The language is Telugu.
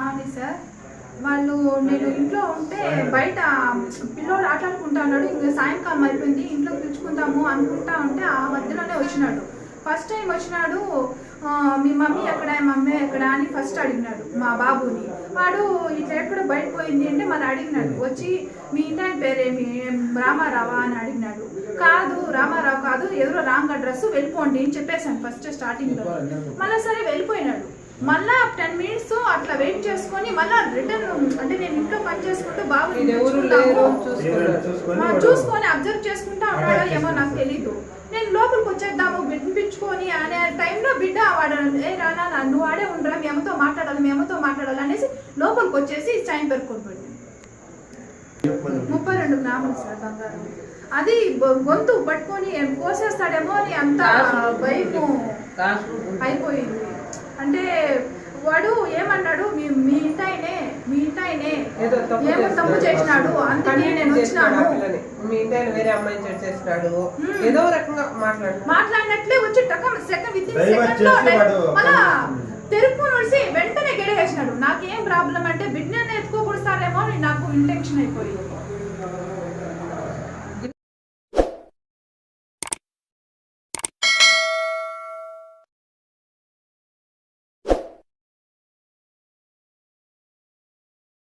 అవును సార్ వాళ్ళు నేను ఇంట్లో ఉంటే బయట పిల్లోడు ఆటలాడుకుంటా ఉన్నాడు ఇంకా సాయంకాలం అయిపోయింది. ఇంట్లో పిలుచుకుందాము అనుకుంటా ఉంటే ఆ మధ్యలోనే వచ్చినాడు. ఫస్ట్ టైం వచ్చినాడు. మీ మమ్మీ ఎక్కడ మమ్మీ ఎక్కడ అని ఫస్ట్ అడిగినాడు మా బాబుని. వాడు ఇట్లా ఎక్కడ బయట పోయింది అంటే మళ్ళీ అడిగినాడు. వచ్చి మీ ఇంటి పేరేమి? రామారావా అని అడిగినాడు. కాదు రామారావు కాదు ఎవరో రాంగ్ అడ్రస్ వెళ్ళిపోండి అని చెప్పేశాను ఫస్ట్ స్టార్టింగ్లో మళ్ళీ సరే వెళ్ళిపోయినాడు. మళ్ళా టెన్ మినిట్స్ అట్లా వెయిట్ చేసుకొని మళ్ళా రిటర్న్ అంటే నేను ఇంట్లో పని చేసుకుంటూ బాబు చూసుకొని అబ్జర్వ్ చేసుకుంటా ఉన్నాడో ఏమో నాకు తెలీదు. నేను లోపలికి వచ్చేద్దాము వినిపించుకొని అనే టైంలో బిడ్డ వాడు ఏ రానా నువ్వు ఆడే ఉండరా మేమతో మాట్లాడాలి మేమతో మాట్లాడాలి అనేసి లోపలికి వచ్చేసి చైన్ పెరుకొని పోయింది. ముప్పై రెండు గ్రాములు సార్ బంగారం. అది గొంతు పట్టుకొని కోసేస్తాడేమో అని అంత భయము అయిపోయింది. అంటే వాడు ఏమన్నాడు మీ మీ ఇంటాయనే మీ ఇంటాయనే ఏదో తప్పు ఏమో తప్పు చేసినాడు అందుకే నేను వచ్చినాను. మీ ఇంటి ఆయన వేరే అమ్మాయిని చెడు చేసినాడు. ఏదో రకంగా మాట్లాడు మాట్లాడినట్లే వచ్చి టకం సెకండ్ విత్ సెకండ్లో. మళ్ళా తెరుపు నడిసి వెంటనే గెడేసినాడు నాకేం ప్రాబ్లం అంటే బిడ్డని ఎత్తుకోకూడతారేమో అని నాకు ఇంటెన్షన్ అయిపోయింది.